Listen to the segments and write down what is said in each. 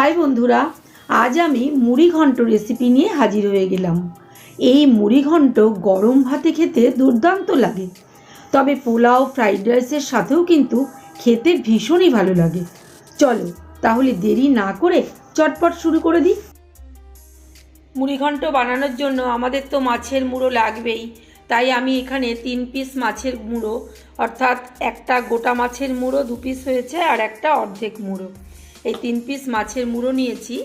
High বন্ধুরা, আজ আমি মুড়ি ঘন্ট রেসিপি নিয়ে হাজির হয়ে গেলাম। এই মুড়ি ঘন্ট গরম ভাতে খেতে দুর্দান্ত লাগে। তবে পোলাও, ফ্রাইড রাইসের সাথেও কিন্তু খেতে ভীষণই ভালো লাগে। চলো, তাহলে দেরি না করে চটপট শুরু করে দিই। মুড়িঘণ্ট বানানোর জন্য আমাদের তো মাছের মুড়ো লাগবেই। তাই আমি এখানে তিন পিস মাছের মুড়ো, অর্থাৎ একটা গোটা মাছের মুড়ো, দু পিস হয়েছে আর একটা অর্ধেক মুড়ো। এই তিন পিস মাছের মুড়ো নিয়েছি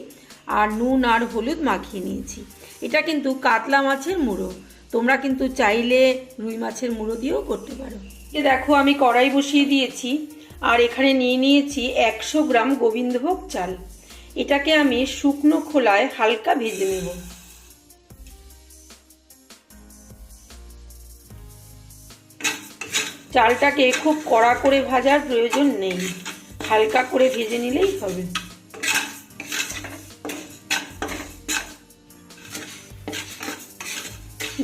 আর নুন আর হলুদ মাখিয়ে নিয়েছি। এটা কিন্তু কাতলা মাছের মুড়ো। তোমরা কিন্তু চাইলে রুই মাছের মুড়ো দিয়েও করতে পারো। এ দেখো, আমি কড়াই বসিয়ে দিয়েছি আর এখানে নিয়ে নিয়েছি একশো গ্রাম গোবিন্দভোগ চাল। এটাকে আমি শুকনো খোলায় হালকা ভেজে নেব। চালটাকে খুব কড়া করে ভাজার প্রয়োজন নেই। হালকা করে ভেজে নিলেই হবে।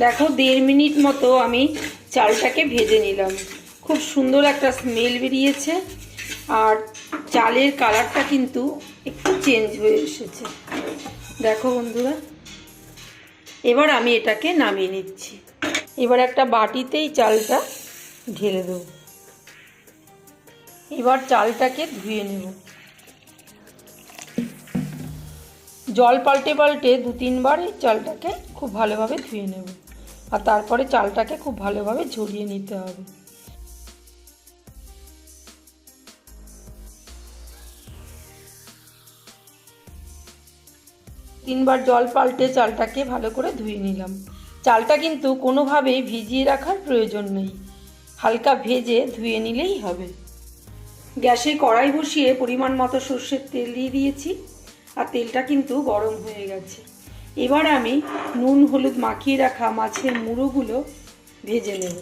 দেখো, দেড় মিনিট মতো আমি চালটাকে ভেজে নিলাম। খুব সুন্দর একটা স্মেল বেরিয়েছে আর চালের কালারটা কিন্তু একটু চেঞ্জ হয়ে এসেছে। দেখো বন্ধুরা, এবার আমি এটাকে নামিয়ে নিচ্ছি। এবার একটা বাটিতেই চালটা ঢেলে দেবো। এবার চালটাকে ধুয়ে নেব। জল পাল্টে পাল্টে দু তিনবার এই চালটাকে খুব ভালোভাবে ধুয়ে নেব। আর তারপরে চালটাকে খুব ভালোভাবে ঝরিয়ে নিতে হবে। তিনবার জল পাল্টে চালটাকে ভালো করে ধুয়ে নিলাম। চালটা কিন্তু কোনোভাবেই ভিজিয়ে রাখার প্রয়োজন নেই। হালকা ভেজে ধুয়ে নিলেই হবে। গ্যাসে কড়াই বসিয়ে পরিমাণ মতো সর্ষের তেল দিয়ে দিয়েছি আর তেলটা কিন্তু গরম হয়ে গেছে। এবার আমি নুন, হলুদ মাখিয়ে রাখা মাছের মুড়োগুলো ভেজে নেব।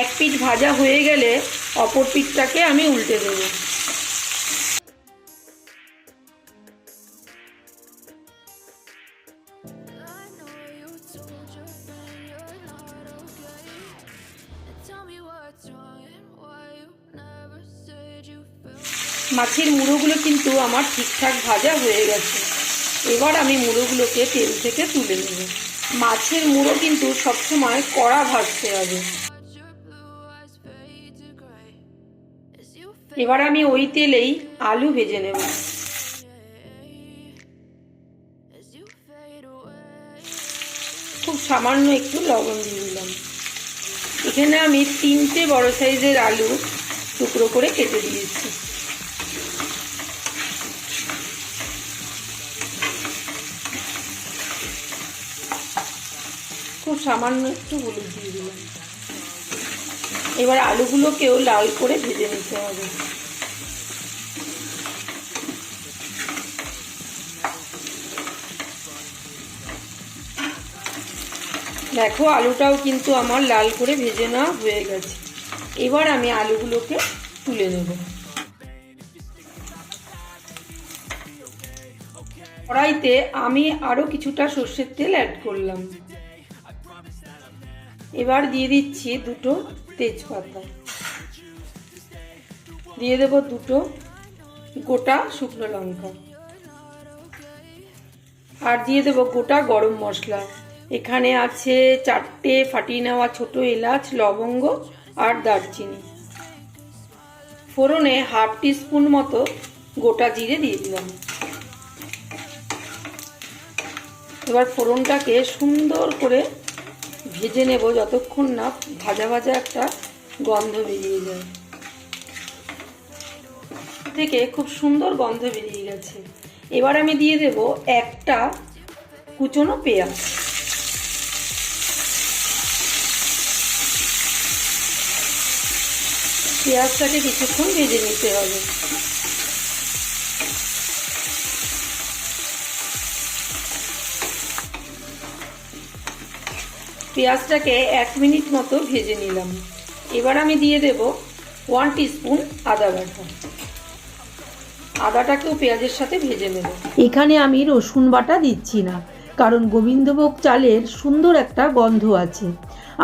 এক পিঠ ভাজা হয়ে গেলে অপর পিঠটাকে আমি উল্টে দেবো। মাছের মুড়োগুলো কিন্তু আমার ঠিকঠাক ভাজা হয়ে গেছে। এবার আমি মুড়োগুলোকে তেল থেকে তুলে নেব। মাছের মুড়ো কিন্তু সবসময় কড়া ভাজতে হবে। এবার আমি ওই তেলেই আলু ভেজে নেব. খুব সামান্য একটু লবণ দিয়ে দিলাম। এখানে আমি তিনটে বড় সাইজের আলু টুকরো করে কেটে দিয়েছি। খুব সামান্য একটু হলুদ দিয়ে দিলাম। এবার আলুগুলোকেও লাল করে ভেজে নিতে হবে। দেখো, আলুটাও কিন্তু আমার লাল করে ভেজে নেওয়া হয়ে গেছে। এবার আমি আলুগুলোকে তুলে নেব। কড়াইতে আমি আরও কিছুটা সর্ষের তেল অ্যাড করলাম। এবার দিয়ে দিচ্ছি দুটো তেজপাতা। দিয়ে দেব দুটো গোটা শুকনো লঙ্কা। আর দিয়ে দেব গোটা গরম মশলা। এখানে আছে চারটে ফাটিয়ে নেওয়া ছোট এলাচ, লবঙ্গ আর দারচিনি। ফোড়নে হাফ টিস্পুন মতো গোটা জিরে দিয়ে দিলাম। এবার ফোড়নটাকে সুন্দর করে ভেজে নেব যতক্ষণ না ভাজা ভাজা একটা গন্ধ বেরিয়ে যায়। থেকে খুব সুন্দর গন্ধ বেরিয়ে গেছে। এবার আমি দিয়ে দেব একটা কুচনো পেঁয়াজ। পেঁয়াজটাকে কিছুক্ষণ ভেজে নিতে হবে। পেঁয়াজটাকে এক মিনিট মতো ভেজে নিলাম। এবার আমি দিয়ে দেব ওয়ান টিস্পুন আদা বাটা। আদাটাকেও পেঁয়াজের সাথে ভেজে নেব। এখানে আমি রসুন বাটা দিচ্ছি না কারণ গোবিন্দভোগ চালের সুন্দর একটা গন্ধ আছে।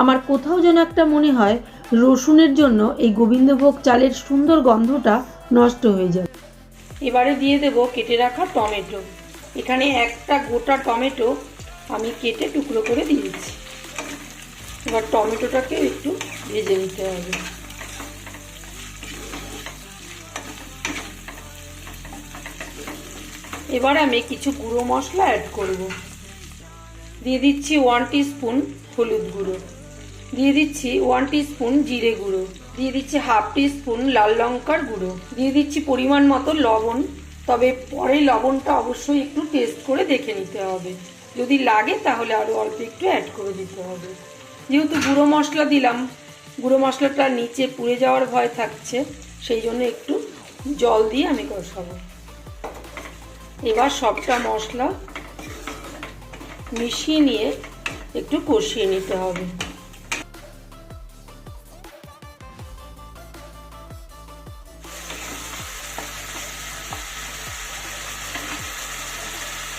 আমার কোথাও যেন একটা মনে হয় রসুনের জন্য এই গোবিন্দভোগ চালের সুন্দর গন্ধটা নষ্ট হয়ে যায়। এবারে দিয়ে দেব কেটে রাখা টমেটো। এখানে একটা গোটা টমেটো আমি কেটে টুকরো করে দিয়েছি। এবার টমেটোটাকে একটু ভেজে নিতে হবে। এবার আমি কিছু গুঁড়ো মশলা অ্যাড করব। দিয়ে দিচ্ছি ওয়ান স্পুন হলুদ গুঁড়ো। দিয়ে দিচ্ছি ওয়ান স্পুন জিরে গুঁড়ো। দিয়ে দিচ্ছি হাফ স্পুন লাল লঙ্কার গুঁড়ো। দিয়ে দিচ্ছি পরিমাণ মতো লবণ। তবে পরে লবণটা অবশ্যই একটু টেস্ট করে দেখে নিতে হবে। যদি লাগে তাহলে আরও অল্প একটু অ্যাড করে দিতে হবে। যেহেতু গুঁড়ো মশলা দিলাম, গুঁড়ো মশলাটা নিচে পুড়ে যাওয়ার ভয় থাকছে, সেই জন্য একটু জল দিয়ে আমি কষাবো। এবার সবটা মশলা মিশিয়ে নিয়ে একটু কষিয়ে নিতে হবে।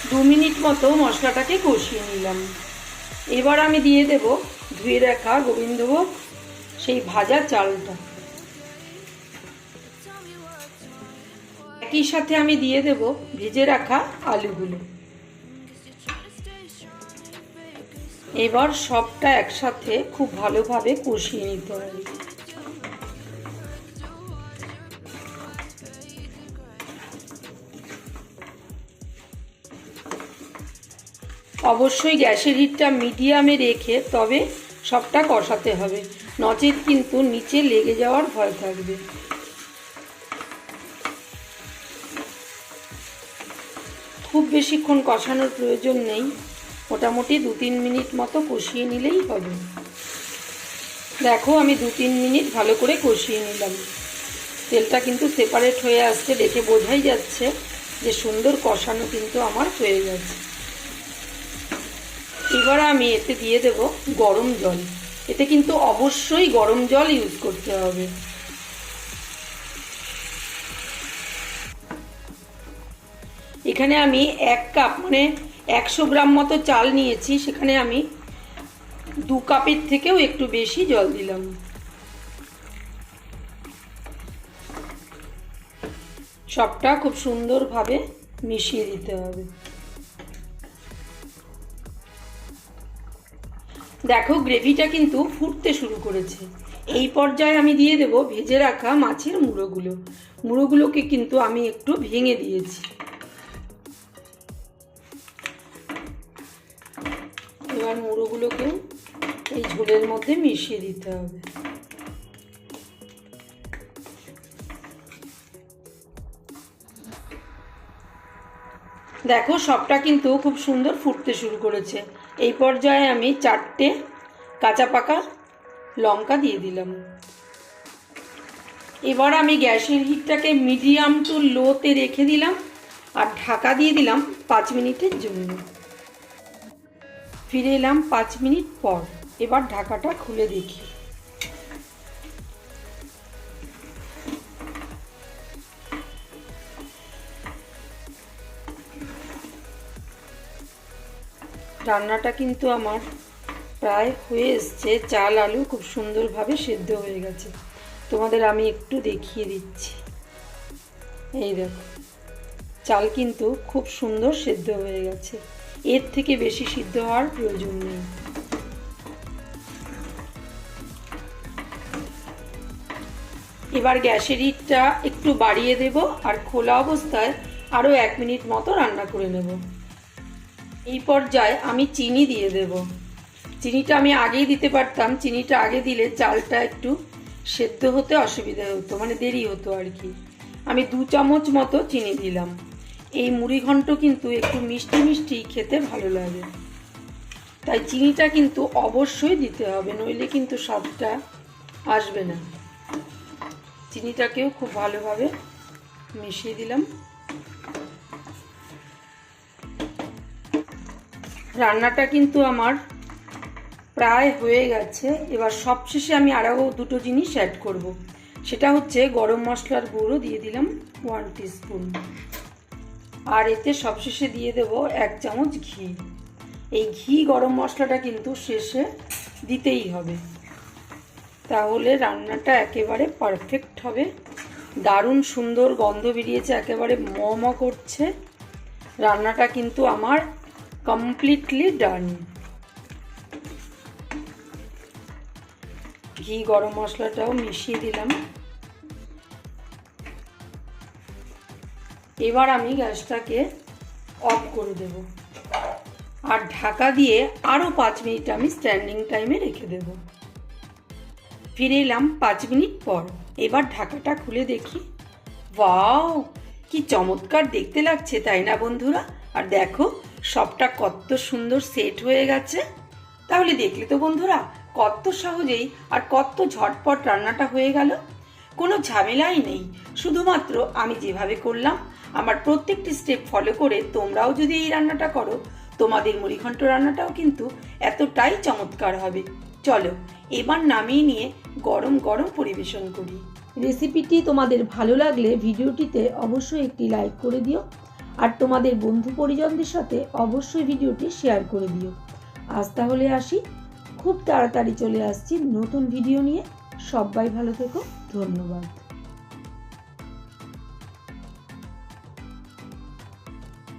দু মিনিট মতো মশলাটাকে কষিয়ে নিলাম। এবার আমি দিয়ে দেব ধুয়ে রাখা গোবিন্দভোগ সেই ভাজা চালটা। একই সাথে আমি দিয়ে দেব ভেজে রাখা আলুগুলো। এবার সবটা একসাথে খুব ভালোভাবে কষিয়ে নিতে হবে। অবশ্যই গ্যাসের হিটটা মিডিয়ামে রেখে তবে সবটা কষাতে হবে। নচেত কিন্তু নিচে লেগে যাওয়ার ভয় থাকবে। খুব বেশিক্ষণ কষানোর প্রয়োজন নেই। মোটামুটি দু তিন মিনিট মতো কষিয়ে নিলেই হবে। দেখো, আমি দু তিন মিনিট ভালো করে কষিয়ে নিলাম। তেলটা কিন্তু সেপারেট হয়ে আসছে, দেখে বোঝাই যাচ্ছে যে সুন্দর কষানো কিন্তু আমার হয়ে গেছে। এবার আমি এতে দিয়ে দেব গরম জল। এতে কিন্তু অবশ্যই গরম জল ইউজ করতে হবে। এখানে আমি এক কাপ মানে একশো গ্রাম মতো চাল নিয়েছি। সেখানে আমি দু কাপের থেকেও একটু বেশি জল দিলাম। সবটা খুব সুন্দরভাবে মিশিয়ে দিতে হবে। দেখো, গ্রেভিটা কিন্তু ফুটতে শুরু করেছে। এই পর্যায়ে আমি দিয়ে দেব ভেজে রাখা মাছের মুড়োগুলো। মুড়োগুলোকে কিন্তু আমি একটু ভেঙে দিয়েছি। এবার মুড়োগুলোকে এই ঝোলের মধ্যে মিশিয়ে দিতে হবে। দেখো, সবটা কিন্তু খুব সুন্দর ফুটতে শুরু করেছে। এই পর্যায়ে আমি চারটে কাঁচা পাকা লঙ্কা দিয়ে দিলাম। এবার আমি গ্যাসের হিটটাকে মিডিয়াম টু লোতে রেখে দিলাম আর ঢাকা দিয়ে দিলাম পাঁচ মিনিটের জন্য। ফিরে এলাম পাঁচ মিনিট পর। এবার ঢাকাটা খুলে দেখি। রান্নাটা কিন্তু আমার প্রায় হয়ে এসছে। চাল, আলু খুব সুন্দরভাবে সেদ্ধ হয়ে গেছে। তোমাদের আমি একটু দেখিয়ে দিচ্ছি। এই দেখো, চাল কিন্তু খুব সুন্দর সেদ্ধ হয়ে গেছে। এর থেকে বেশি সিদ্ধ হওয়ার প্রয়োজন নেই। এবার গ্যাসের ইটটা একটু বাড়িয়ে দেব আর খোলা অবস্থায় আরও এক মিনিট মতো রান্না করে নেব। এই পর্যায়ে আমি চিনি দিয়ে দেব। চিনিটা আমি আগেই দিতে পারতাম, চিনিটা আগে দিলে চালটা একটু সেদ্ধ হতে অসুবিধা হতো মানে দেরি হতো আর কি। আমি দু চামচ মতো চিনি দিলাম। এই মুড়ি ঘন্ট কিন্তু একটু মিষ্টি মিষ্টি খেতে ভালো লাগে। তাই চিনিটা কিন্তু অবশ্যই দিতে হবে, নইলে কিন্তু স্বাদটা আসবে না। চিনিটাকেও খুব ভালোভাবে মিশিয়ে দিলাম। রান্নাটা কিন্তু আমার প্রায় হয়ে গেছে। এবার সবশেষে আমি আরও দুটো জিনিস অ্যাড করব। সেটা হচ্ছে গরম মশলার গুঁড়ো, দিয়ে দিলাম ওয়ান স্পুন আর এতে সবশেষে দিয়ে দেব এক চামচ ঘি। এই ঘি গরম মশলাটা কিন্তু শেষে দিতেই হবে। তাহলে রান্নাটা একেবারে পারফেক্ট হবে। দারুণ সুন্দর গন্ধ বেরিয়েছে, একেবারে ম করছে। রান্নাটা কিন্তু আমার কমপ্লিটলি ডান ঘি গরম মশলাটাও মিশিয়ে দিলাম। এবার আমি গ্যাসটাকে অফ করে দেব। আর ঢাকা দিয়ে আরও পাঁচ মিনিট আমি স্ট্যান্ডিং টাইমে রেখে দেব। ফিরে এলাম পাঁচ মিনিট পর। এবার ঢাকাটা খুলে দেখি। ওয়াও, কি চমৎকার দেখতে লাগছে, তাই না বন্ধুরা? আর দেখো সবটা কত সুন্দর সেট হয়ে গেছে। তাহলে দেখলে তো বন্ধুরা, কত সহজেই আর কত ঝটপট রান্নাটা হয়ে গেল। কোনো ঝামেলাই নেই। শুধুমাত্র আমি যেভাবে করলাম, আমার প্রত্যেকটি স্টেপ ফলো করে তোমরাও যদি এই রান্নাটা করো, তোমাদের মুড়িঘণ্ট রান্নাটাও কিন্তু এতটাই চমৎকার হবে। চলো, এবার নামিয়ে নিয়ে গরম গরম পরিবেশন করি। রেসিপিটি তোমাদের ভালো লাগলে ভিডিওটিতে অবশ্যই একটি লাইক করে দিও। আর তোমাদের বন্ধু পরিজনদের সাথে অবশ্যই ভিডিওটি শেয়ার করে দিও। আজ তাহলে আসি। খুব তাড়াতাড়ি চলে আসছি নতুন ভিডিও নিয়ে। সবাই ভালো থেকো। ধন্যবাদ।